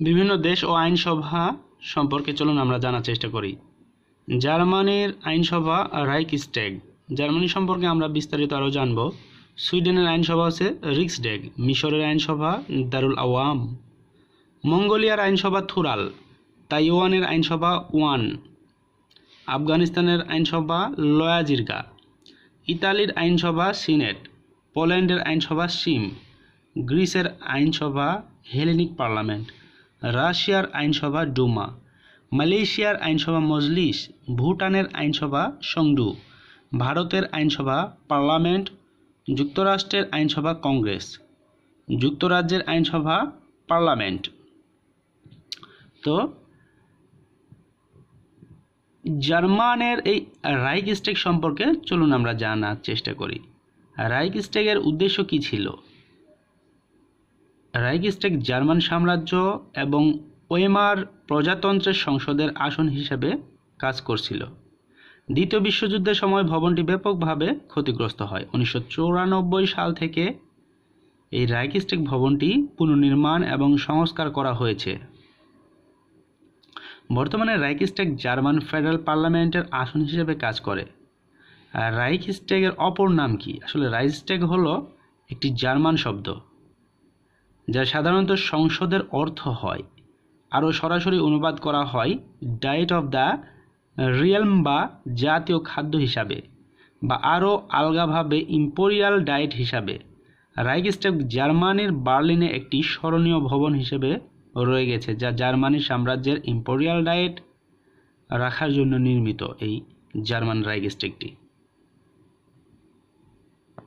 বিভিন্ন দেশ ও আইনসভা সম্পর্কে চলুন আমরা জানার চেষ্টা করি। জার্মানির আইনসভা রাইকস্ট্যাগ জার্মানি সম্পর্কে আমরা বিস্তারিত আরও জানব। সুইডেনের আইনসভা হচ্ছে রিক্সডেগ মিশরের আইনসভা দারুল আওয়াম। মঙ্গোলিয়ার আইনসভা থুরাল। তাইওয়ানের আইনসভা ওয়ান। আফগানিস্তানের আইনসভা লয়াজির্গা। ইতালির আইনসভা সিনেট। পোল্যান্ডের আইনসভা সিম। গ্রিসের আইনসভা হেলেনিক পার্লামেন্ট। রাশিয়ার আইনসভা ডুমা, মালয়েশিয়ার আইনসভা মজলিস, ভুটানের আইনসভা সংডু, ভারতের আইনসভা পার্লামেন্ট, যুক্তরাষ্ট্রের আইনসভা কংগ্রেস, যুক্তরাজ্যের আইনসভা পার্লামেন্ট। তো, জার্মানের এই রাইকস্টেক সম্পর্কে চলুন আমরা জানার চেষ্টা করি। রাইকস্টেকের উদ্দেশ্য কী ছিল? রাইকস্টেক জার্মান সাম্রাজ্য এবং ওয়েমার প্রজাতন্ত্রের সংসদের আসন হিসেবে কাজ করছিল। দ্বিতীয় বিশ্বযুদ্ধের সময় ভবনটি ব্যাপকভাবে ক্ষতিগ্রস্ত হয়। উনিশশো সাল থেকে এই রাইকস্টেক ভবনটি পুনর্নির্মাণ এবং সংস্কার করা হয়েছে। বর্তমানে রাইকিস্টেক জার্মান ফেডারেল পার্লামেন্টের আসন হিসেবে কাজ করে। আর রাইকস্টেগের অপর নাম কি? আসলে রাইকস্টেগ হলো একটি জার্মান শব্দ। যা সাধারণত সংসদের অর্থ হয়। আরও সরাসরি অনুবাদ করা হয় ডায়েট অফ দ্য রিয়েলম বা জাতীয় খাদ্য হিসাবে বা আরও আলগাভাবে ইম্পোরিয়াল ডায়েট হিসাবে। রাইকস্টেগ জার্মানির বার্লিনে একটি স্মরণীয় ভবন হিসেবে রয়ে গেছে, যা জার্মানি সাম্রাজ্যের ইম্পোরিয়াল ডায়েট রাখার জন্য নির্মিত, এই জার্মান রাইকস্টেগটি